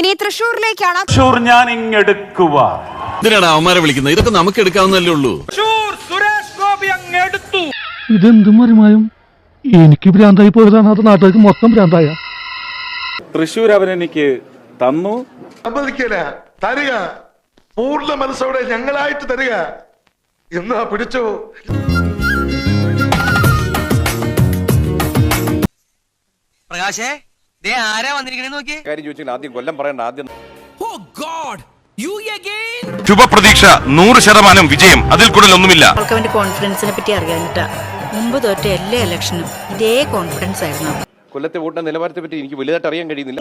ഇനി തൃശൂരിലേക്കാണ് തൃശൂർ ഞാൻ ഇങ്ങെടുക്കുക എന്തിനാണ് അവന്മാരെ വിളിക്കുന്നത്? ഇതൊക്കെ നമുക്ക് എടുക്കാവുന്നല്ലേ ഉള്ളൂ. ഇതെന്ത് മറിമായും? എനിക്ക് ഭ്രാന്തായി പോയതാണ് അത് നാട്ടുകാർക്ക് മൊത്തം ഭ്രാന്തായ. തൃശൂർ അവരെനിക്ക് തന്നു. സമ്മതിക്കില്ല തരിക. പൂർണ മനസ്സോടെ ഞങ്ങളായിട്ട് തരിക. എന്നാ പിടിച്ചോ? പ്രകാശേ ആരാ വന്നിരിക്കണേ നോക്കിയേ. കാര്യം ചോദിച്ചാൽ ആദ്യം കൊല്ലം പറയണ്ട ആദ്യം ഓ ഗോഡ് യു അഗൈൻ ശുഭപ്രതീക്ഷ നൂറ് ശതമാനം വിജയം അതിൽ കൂടുതൽ ഒന്നുമില്ല. അവൾക്ക് അവന്റെ കോൺഫിഡൻസിനെ പറ്റി അറിയാനിട്ടാ മുമ്പ് തോറ്റ എല്ലാ ഇലക്ഷനും ഇതേ കോൺഫിഡൻസ് ആയിരുന്നു. കൊല്ലത്തെ വോട്ടിന്റെ നിലവാരത്തെ പറ്റി എനിക്ക് വലുതായിട്ട് അറിയാൻ കഴിയുന്നില്ല.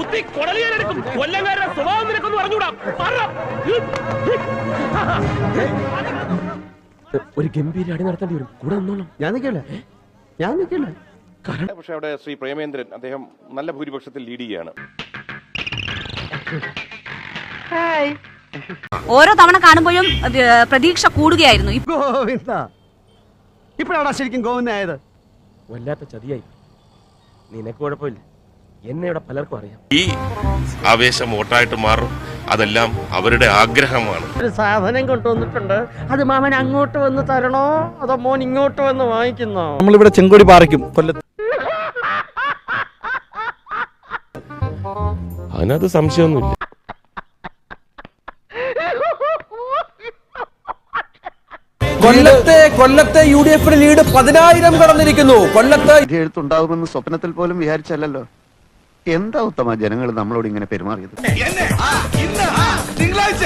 ഒരു ഗംഭീര അടി നടത്തേണ്ടി വരും. കൂടെ നിന്നോളാം. ഞാൻ നിൽക്കില്ല. ഞാൻ നിൽക്കില്ല. പക്ഷെ അവിടെ ശ്രീ പ്രേമേന്ദ്രൻ അദ്ദേഹം നല്ല ഭൂരിപക്ഷത്തിൽ ലീഡ് ചെയ്യാണ് ഓരോ തവണ കാണുമ്പോഴും പ്രതീക്ഷ കൂടുകയായിരുന്നു. ഇപ്പൊ ഗോവിന്ദ. ഇപ്പോഴാണ് ശരിക്കും ഗോവിന്ദായത് വല്ലാത്ത ചതിയായി. നിനക്ക് കുഴപ്പമില്ല. എന്നെ ഇവിടെ പലർക്കും അറിയാം. ഈ ആവേശം വോട്ടായിട്ട് മാറും. അതെല്ലാം അവരുടെ ആഗ്രഹമാണ്. ഒരു സാധനം കൊണ്ടുവന്നിട്ടുണ്ട്. അത് മാമൻ അങ്ങോട്ട് വന്ന് തരണോ? അതോ മോൻ ഇങ്ങോട്ട് വന്ന് വാങ്ങിക്കുന്നോ? നമ്മളിവിടെ ചെങ്കോടി പാറിക്കും കൊല്ലത്ത് അതിനകത്ത് സംശയമൊന്നുമില്ല. കൊല്ലത്തെ കൊല്ലത്തെ യു ഡി എഫിന് ലീഡ് പതിനായിരം കടന്നിരിക്കുന്നു. കൊല്ലത്ത് എഴുത്തുണ്ടാകുമെന്ന് സ്വപ്നത്തിൽ പോലും വിചാരിച്ചല്ലോ എന്താ ഉത്തമ ജനങ്ങൾ നമ്മളോട് ഇങ്ങനെ പെരുമാറിയത്? തിങ്കളാഴ്ച?